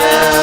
இயேசு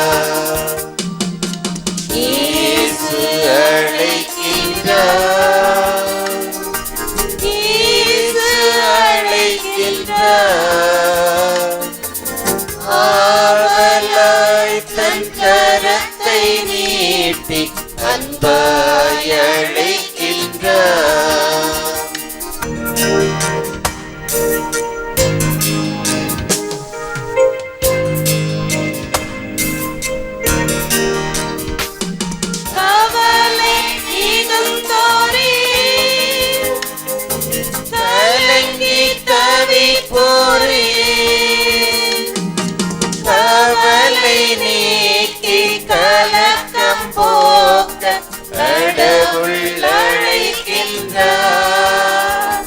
அழைக்கின்றார்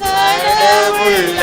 கடவுள்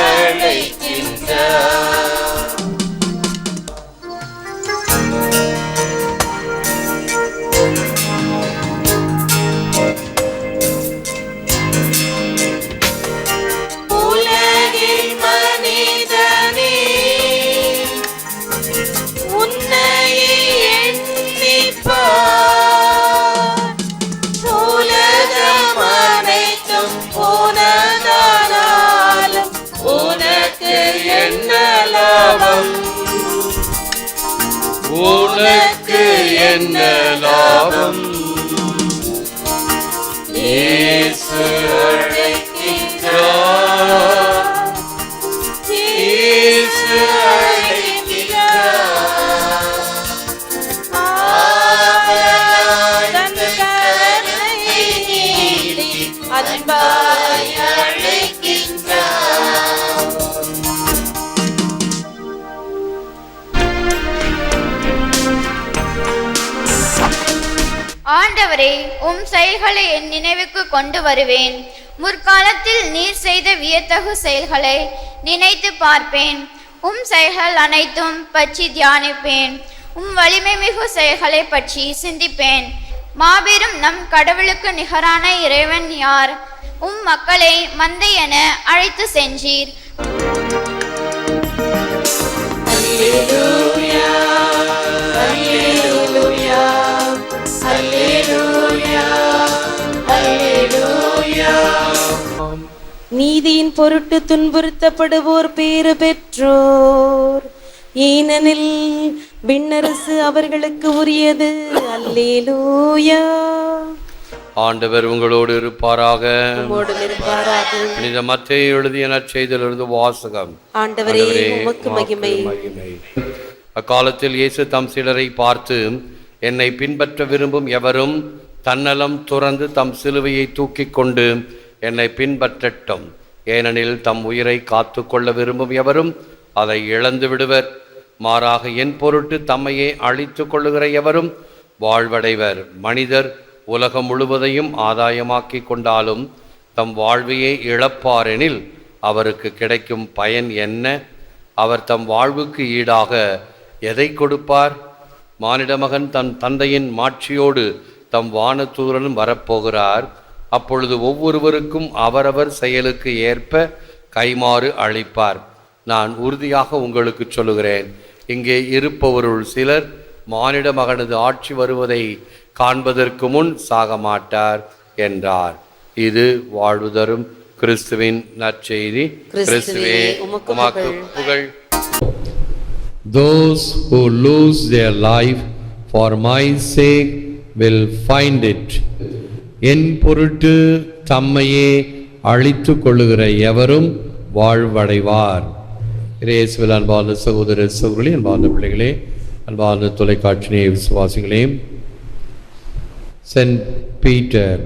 என்ன லாபம்? ஆண்டவரே உம் செயல்களை என் நினைவுக்கு கொண்டு வருவேன். முற்காலத்தில் நீர் செய்த வியத்தகு செயல்களை நினைத்து பார்ப்பேன். உம் செயல்கள் அனைத்தும் பற்றி தியானிப்பேன். உம் வலிமை மிகு செயல்களை பற்றி சிந்திப்பேன். மாபெரும் நம் கடவுளுக்கு நிகரான இறைவன் யார்? உம் மக்களை மந்தை என அழைத்து சென்றீர். நீதியின் பொருட்டு துன்புறுத்தப்படுவோர் பேறு பெற்றோர். ஏனெனில் விண்ணரசு அவர்களுக்கு உரியது. அல்லேலூயா. ஆண்டவர் உங்களோடு இருப்பாராக. புனித மத்தேயு எழுதிய நற்செய்தியிலிருந்து வாசகம். ஆண்டவரே மகிமை. அக்காலத்தில் இயேசு தம் சிலரை பார்த்து என்னை பின்பற்ற விரும்பும் எவரும் தன்னலம் துறந்து தம் சிலுவையை தூக்கிக் கொண்டு என்னை பின்பற்றட்டும். ஏனெனில் தம் உயிரை காத்து கொள்ள விரும்பும் எவரும் அதை இழந்து விடுவர். மாறாக என் பொருட்டு தம்மையே அழித்து கொள்ளுகிற எவரும் வாழ்வடைவர். மனிதர் உலகம் முழுவதையும் ஆதாயமாக்கி கொண்டாலும் தம் வாழ்வையே இழப்பாரெனில் அவருக்கு கிடைக்கும் பயன் என்ன? அவர் தம் வாழ்வுக்கு ஈடாக எதை கொடுப்பார்? மானிடமகன் தன் தந்தையின் மாட்சியோடு தம் வானதூரனும் வரப்போகிறார். அப்பொழுது ஒவ்வொருவருக்கும் அவரவர் செயலுக்கு ஏற்ப கைமாறு அளிப்பார். நான் உறுதியாக உங்களுக்கு சொல்லுகிறேன். இங்கே இருப்பவருள் சிலர் மானிட மகனது ஆட்சி வருவதை காண்பதற்கு முன் சாக மாட்டார் என்றார். இது வாழ்வு தரும் கிறிஸ்துவின் நற்செய்தி. கிறிஸ்துவே உமக்கு புகழ். புகழ். Those who lose their life for my sake will find it. என் பொருட்டு தம்மையே அழித்து கொள்ளுகிற எவரும் வாழ்வடைவார். இயேசுவில் அன்பார்ந்த சகோதர சகோதரி அன்பார்ந்த பிள்ளைகளே அன்பார்ந்த தொலைக்காட்சி விசுவாசிகளையும் விசுவாசிகளே சென்ட் பீட்டர்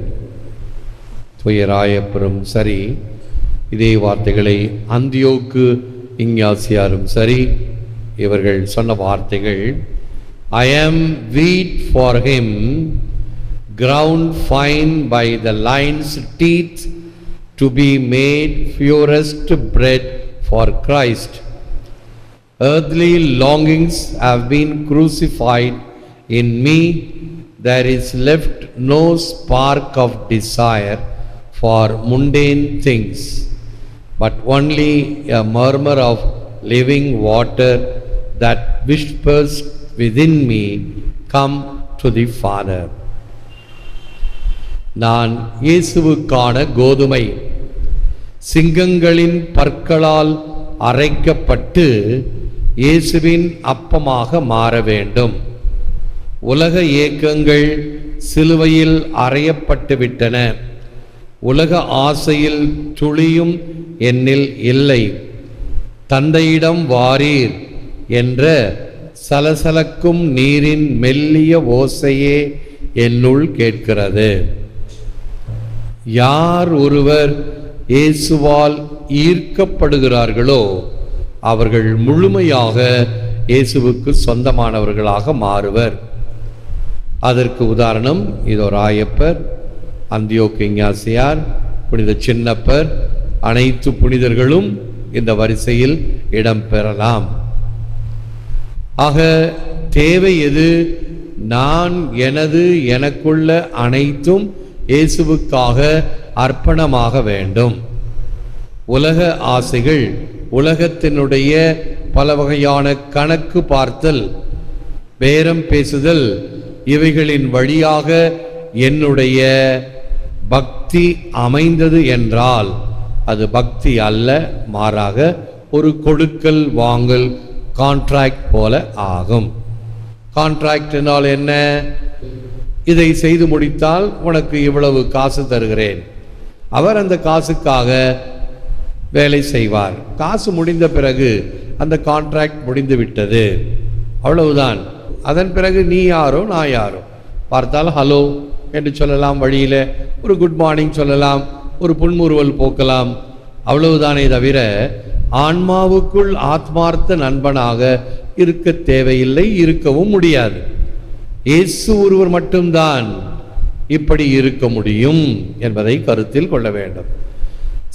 துயராயப்பரும் சரி இதே வார்த்தைகளை அந்தியோக்கு இஞ்ஞாசியாரும் சரி இவர்கள் சொன்ன வார்த்தைகள் I am wait for him ground fine by the lion's teeth to be made purest bread for Christ. Earthly longings have been crucified in me. There is left no spark of desire for mundane things, but only a murmur of living water that whispers within me, Come to the Father. நான் இயேசுவுக்கான கோதுமை. சிங்கங்களின் பற்களால் அரைக்கப்பட்டு இயேசுவின் அப்பமாக மாற வேண்டும். உலக ஏக்கங்கள் சிலுவையில் அறையப்பட்டுவிட்டன உலக ஆசையில் துளியும் என்னில் இல்லை. தந்தையிடம் வாரீர் என்ற சலசலக்கும் நீரின் மெல்லிய ஓசையே என்னுள் கேட்கிறது. யார் ஒருவர் இயேசுவால் ஈர்க்கப்படுகிறார்களோ அவர்கள் முழுமையாக இயேசுவுக்கு சொந்தமானவர்களாக மாறுவர். அதற்கு உதாரணம் இதோ ராயப்பர் அந்தியோ இஞ்ஞாசியார் புனித சின்னப்பர் அனைத்து புனிதர்களும் இந்த வரிசையில் இடம்பெறலாம் ஆக தேவை எது? நான் எனது எனக்குள்ள அனைத்தும் இயேசுவுக்காக அர்ப்பணமாக வேண்டும். உலக ஆசைகள் உலகத்தினுடைய பல வகையான கணக்கு பார்த்தல் பேரம் பேசுதல் இவைகளின் வழியாக என்னுடைய பக்தி அமைந்தது என்றால் அது பக்தி அல்ல மாறாக ஒரு கொடுக்கல் வாங்கல் கான்ட்ராக்ட் போல ஆகும். கான்ட்ராக்ட் என்ன? இதை செய்து முடித்தால் உனக்கு இவ்வளவு காசு தருகிறேன். அவர் அந்த காசுக்காக வேலை செய்வார். காசு முடிந்த பிறகு அந்த கான்ட்ராக்ட் முடிந்து விட்டது அவ்வளவுதான். அதன் பிறகு நீ யாரோ நான் யாரோ? பார்த்தால் ஹலோ என்று சொல்லலாம் வழியில். ஒரு குட் மார்னிங் சொல்லலாம். ஒரு புன்முறுவல் போக்கலாம். அவ்வளவுதானே தவிர ஆன்மாவுக்குள் ஆத்மார்த்த நண்பனாக இருக்க தேவையில்லை இருக்கவும் முடியாது. இயேசு ஒருவர் மட்டும்தான் இப்படி இருக்க முடியும் என்பதை கருத்தில் கொள்ள வேண்டும்.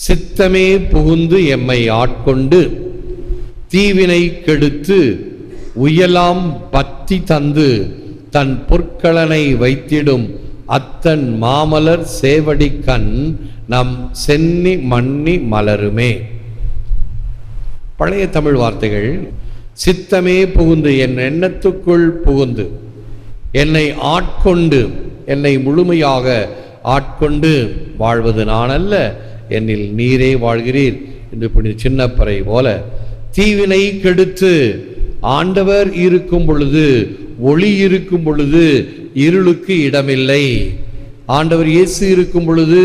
சித்தமே புகுந்து எம்மை ஆட்கொண்டு தீவினை கெடுத்து உயலாம் பத்தி தந்து தன் பொற்களனை வைத்திடும் அத்தன் மாமலர் சேவடிக்கண் நம் சென்னி மன்னி மலருமே. பழைய தமிழ் வார்த்தைகள் சித்தமே புகுந்து என் எண்ணத்துக்குள் புகுந்து என்னை ஆட்கொண்டு என்னை முழுமையாக ஆட்கொண்டு வாழ்வது நான் அல்ல என்னில் நீரே வாழ்கிறீர் என்று புனித சின்னப்பறை போல. தீவினை கெடுத்து ஆண்டவர் இருக்கும் பொழுது ஒளி இருக்கும் பொழுது இருளுக்கு இடமில்லை. ஆண்டவர் இயேசு இருக்கும் பொழுது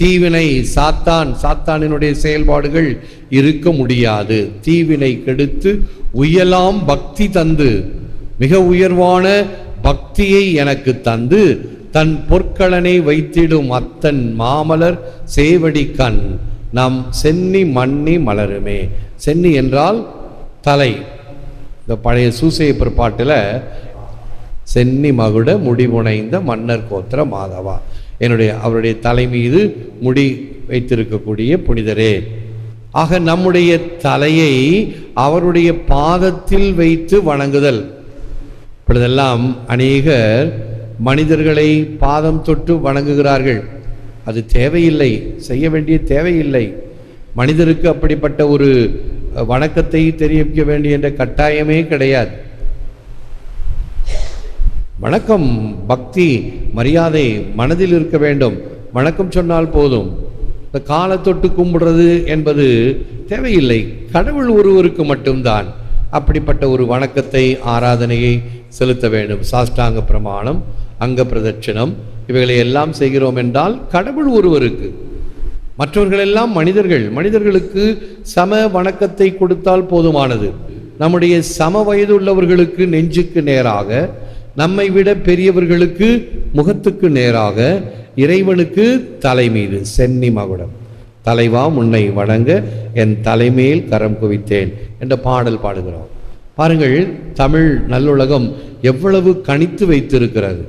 தீவினை சாத்தான் சாத்தானினுடைய செயல்பாடுகள் இருக்க முடியாது. தீவினை கெடுத்து உயலாம் பக்தி தந்து மிக உயர்வான பக்தியை எனக்கு தந்து தன் பொற்களனை வைத்திடும் அத்தன் மாமலர் சேவடி கண். நம் சென்னி மன்னி மலருமே. சென்னி என்றால் தலை. இந்த பழைய சூசைய பிற்பாட்டில் சென்னி மகுட முடிவுனைந்த மன்னர் கோத்திர மாதவா. என்னுடைய அவருடைய தலை மீது முடி வைத்திருக்கக்கூடிய புனிதரே. ஆக நம்முடைய தலையை அவருடைய பாதத்தில் வைத்து வணங்குதல். இப்பொழுதெல்லாம் அநேகர் மனிதர்களை பாதம் தொட்டு வணங்குகிறார்கள். அது தேவையில்லை செய்ய வேண்டிய தேவையில்லை. மனிதருக்கு அப்படிப்பட்ட ஒரு வணக்கத்தை தெரிவிக்க வேண்டிய என்ற கட்டாயமே கிடையாது. வணக்கம் பக்தி மரியாதை மனதில் இருக்க வேண்டும். வணக்கம் சொன்னால் போதும். இந்த காலை தொட்டு கும்பிடுறது என்பது தேவையில்லை. கடவுள் ஒருவருக்கு மட்டும்தான் அப்படிப்பட்ட ஒரு வணக்கத்தை ஆராதனையை செலுத்த வேண்டும். சாஷ்டாங்க பிரமாணம் அங்க பிரதட்சணம் இவைகளை எல்லாம் செய்கிறோம் என்றால் கடவுள் ஒருவருக்கு மற்றவர்கள் எல்லாம் மனிதர்கள். மனிதர்களுக்கு சம வணக்கத்தை கொடுத்தால் போதுமானது. நம்முடைய சம வயது உள்ளவர்களுக்கு நெஞ்சுக்கு நேராக நம்மை விட பெரியவர்களுக்கு முகத்துக்கு நேராக இறைவனுக்கு தலை மீது சென்னி மகுடம். தலைவா முன்னை வணங்க என் தலைமேல் கரம் குவித்தேன் என்ற பாடல் பாடுகிறோம். பாருங்கள் தமிழ் நல்லுலகம் எவ்வளவு கணித்து வைத்திருக்கிறது.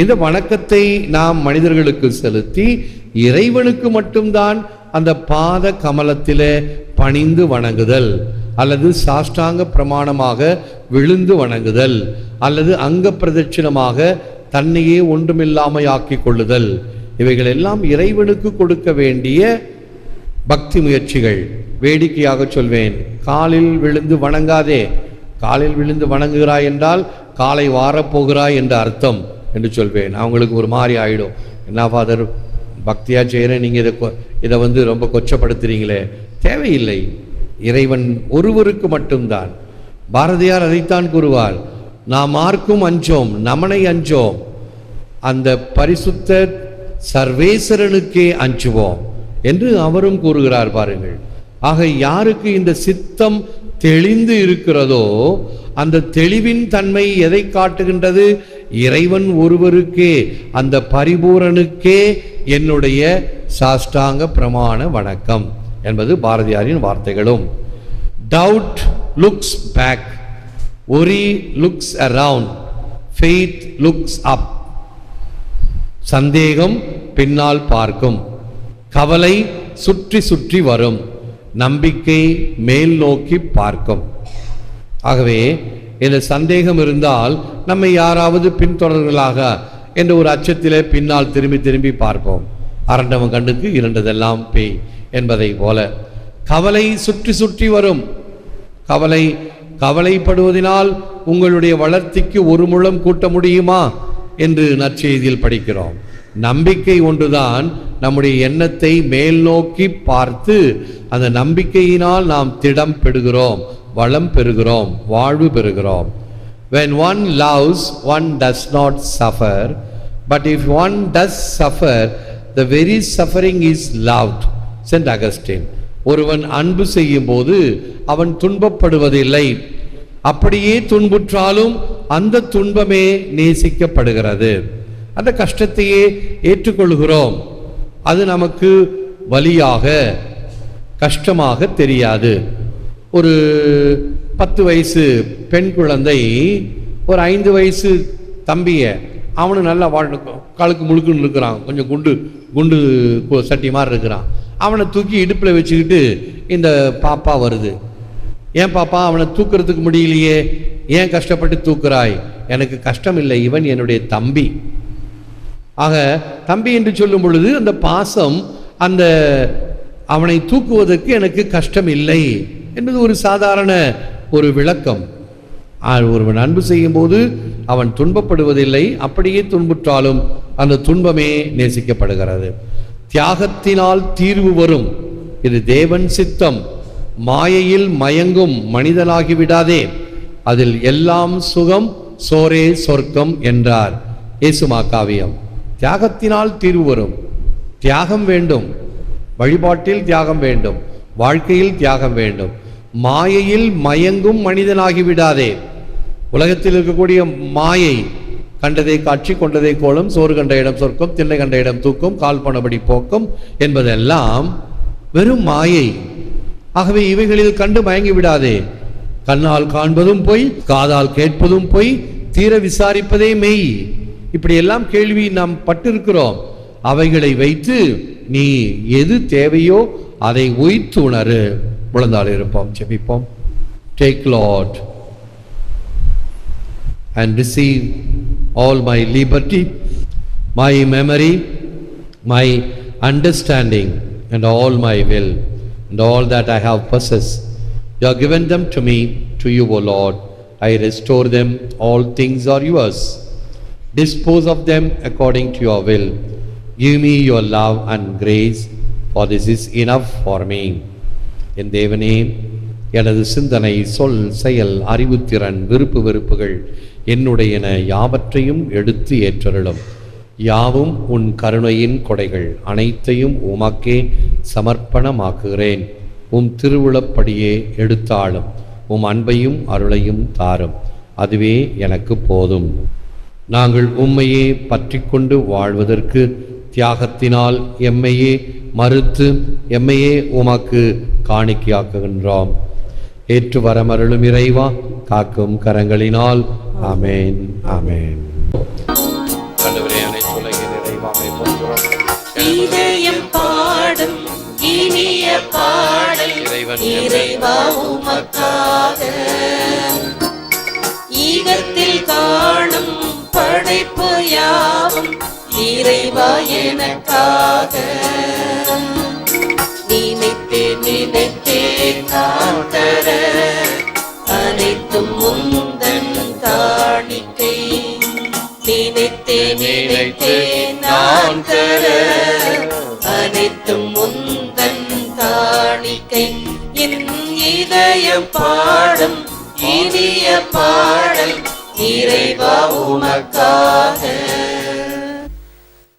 இந்த வணக்கத்தை நாம் மனிதர்களுக்கு செலுத்தி இறைவனுக்கு மட்டும்தான் அந்த பாத கமலத்திலே பணிந்து வணங்குதல் அல்லது சாஷ்டாங்க பிரமாணமாக விழுந்து வணங்குதல் அல்லது அங்க பிரதட்சிணமாக தன்னையே ஒன்றுமில்லாமையாக்கி கொள்ளுதல். இவைகள் எல்லாம் இறைவனுக்கு கொடுக்க வேண்டிய பக்தி முயற்சிகள். வேடிக்கையாக சொல்வேன் காலில் விழுந்து வணங்காதே. காலில் விழுந்து வணங்குகிறாய் என்றால் காலை வாரப்போகிறாய் என்ற அர்த்தம் என்று சொல்வேன். அவங்களுக்கு ஒரு மாதிரி ஆகிடும் என்ன ஃபாதர் பக்தியாக செய்கிறேன் நீங்கள் இதை கொ- இதை வந்து ரொம்ப கொச்சப்படுத்துகிறீங்களே தேவையில்லை. இறைவன் ஒருவருக்கு மட்டும்தான். பாரதியார் அதைத்தான் கூறுவார். நாம் ஆர்க்கும் அஞ்சோம் நமனை அஞ்சோம். அந்த பரிசுத்த சர்வேசரனுக்கே அஞ்சுவோம் என்று அவரும் கூறுகிறார் பாருங்கள். ஆக யாருக்கு இந்த சித்தம் தெளிந்து இருக்கிறதோ அந்த தெளிவின் தன்மை எதை காட்டுகின்றது? இறைவன் ஒருவருக்கே அந்த பரிபூரனுக்கே என்னுடைய சாஷ்டாங்க பிரமாண வணக்கம் என்பது பாரதியாரின் வார்த்தைகளும். Doubt looks back worry looks around faith looks up சந்தேகம் பின்னால் பார்க்கும். கவலை சுற்றி சுற்றி வரும். நம்பிக்கை மேல் நோக்கி பார்க்கும். ஆகவே இந்த சந்தேகம் இருந்தால் நம்மை யாராவது பின்தொடர்களாக என்ற ஒரு அச்சத்திலே பின்னால் திரும்பி திரும்பி பார்ப்போம். அரண்டவன் கண்ணுக்கு இரண்டதெல்லாம் பேய் என்பதை போல. கவலை சுற்றி சுற்றி வரும். கவலை கவலைப்படுவதனால் உங்களுடைய வளர்ச்சிக்கு ஒரு முழம் கூட்ட முடியுமா என்று நற்செய்தியில் படிக்கிறோம். நம்பிக்கை ஒன்றுதான் நம்முடைய எண்ணத்தை மேல் நோக்கி பார்த்து அந்த நம்பிக்கையினால் நாம் திடம் பெறுகிறோம் வளம் பெறுகிறோம் வாழ்வு பெறுகிறோம். When one loves one does not suffer but if one does suffer the very suffering is love saint Augustine ஒருவன் அன்பு செய்யும் போது அவன் துன்பப்படுவதில்லை. அப்படியே துன்புற்றாலும் அந்த துன்பமே நேசிக்கப்படுகிறது. அந்த கஷ்டத்தையே ஏற்றுக்கொள்கிறோம். அது நமக்கு வழியாக கஷ்டமாக தெரியாது. ஒரு பத்து வயசு பெண் குழந்தை ஒரு ஐந்து வயசு தம்பியை அவனு நல்லா வாழ் காலுக்கு முழுக்குன்னு இருக்கிறான். கொஞ்சம் குண்டு குண்டு சட்டி மாதிரி இருக்கிறான். அவனை தூக்கி இடுப்பில் வச்சுக்கிட்டு இந்த பாப்பா வருது. ஏன் பாப்பா அவனை தூக்குறதுக்கு முடியலையே? ஏன் கஷ்டப்பட்டு தூக்குறாய்? எனக்கு கஷ்டம் இல்லை இவன் என்னுடைய தம்பி. ஆக தம்பி என்று சொல்லும் பொழுது அந்த பாசம் அந்த அவனை தூக்குவதற்கு எனக்கு கஷ்டம் இல்லை என்பது ஒரு சாதாரண ஒரு விளக்கம். ஒருவன் அன்பு செய்யும் போது அவன் துன்பப்படுவதில்லை அப்படியே துன்புற்றாலும் அந்த துன்பமே நேசிக்கப்படுகிறது. தியாகத்தினால் தீர்வு வரும். இது தேவன் சித்தம். மாயையில் மயங்கும் மனிதனாகி விடாதே. அதில் எல்லாம் சுகம் சோரே சொர்க்கம் என்றார். இயேசுமா காவியம் தியாகத்தினால் தீர்வு வரும். தியாகம் வேண்டும். வழிபாட்டில் தியாகம் வேண்டும் வாழ்க்கையில் தியாகம் வேண்டும். மாயையில் மயங்கும் மனிதனாகி விடாதே உலகத்தில் இருக்கக்கூடிய மாயை கண்டதை காட்சி கொண்டதை கோலம் சோறு கண்ட இடம் சொர்க்கம் திண்ணை கண்ட இடம் தூக்கம் கால் போனபடி போக்கும் என்பதெல்லாம் வெறும் மாயை. ஆகவே இவைகளில் கண்டு மயங்கி விடாதே கண்ணால் காண்பதும் பொய் காதால் கேட்பதும் பொய் தீர விசாரிப்பதே மெய். இப்படியெல்லாம் கேள்வி நாம் பட்டிருக்கிறோம். அவைகளை வைத்து நீ எது தேவையோ அதை உய்த்து உணரு முழந்தாள் இருப்போம் செபிப்போம் take lord and receive all my liberty, my memory, my understanding, and all my will, and all that I have possessed. You have given them to me, to you, O Lord. I restore them, all things are yours. Dispose of them according to your will. Give me your love and grace, for this is enough for me என் தேவனே எனது சிந்தனை சொல் செயல் அறிவுத்திறன் விருப்பு வெறுப்புகள் என்னுடையன யாவற்றையும் எடுத்து ஏற்றருளும். யாவும் உன் கருணையின் கொடைகள் அனைத்தையும் உமக்கே சமர்ப்பணமாக்குகிறேன். உம் திருவுளப்படியே எடுத்தாளும் உம் அன்பையும் அருளையும் தாரும். அதுவே எனக்கு போதும். நாங்கள் உம்மையே பற்றிக்கொண்டு வாழ்வதற்கு தியாகத்தினால் எம்மையே மறுத்து எம்மையே உமக்கு காணிக்கையாக்குகின்றோம். ஏற்று வரமருளும் இறைவா காக்கும் கரங்களினால். போன்றோம் இதயம் பாடும் இனிய பாடல் இறைவன் இறைவா உமக்காக. ஈகத்தில் காணும் படைப்பு யாவும் இறைவா எனக்காக. நினைத்து நினைத்தே நான் தர. அனைத்தும் முந்தன் காணிக்கை. நினைத்து நினைத்தே நான் தர. அனைத்தும் முந்தன் காணிக்கை. என் இதயம் பாடும் இனிய பாடல் இறைவா உனக்காக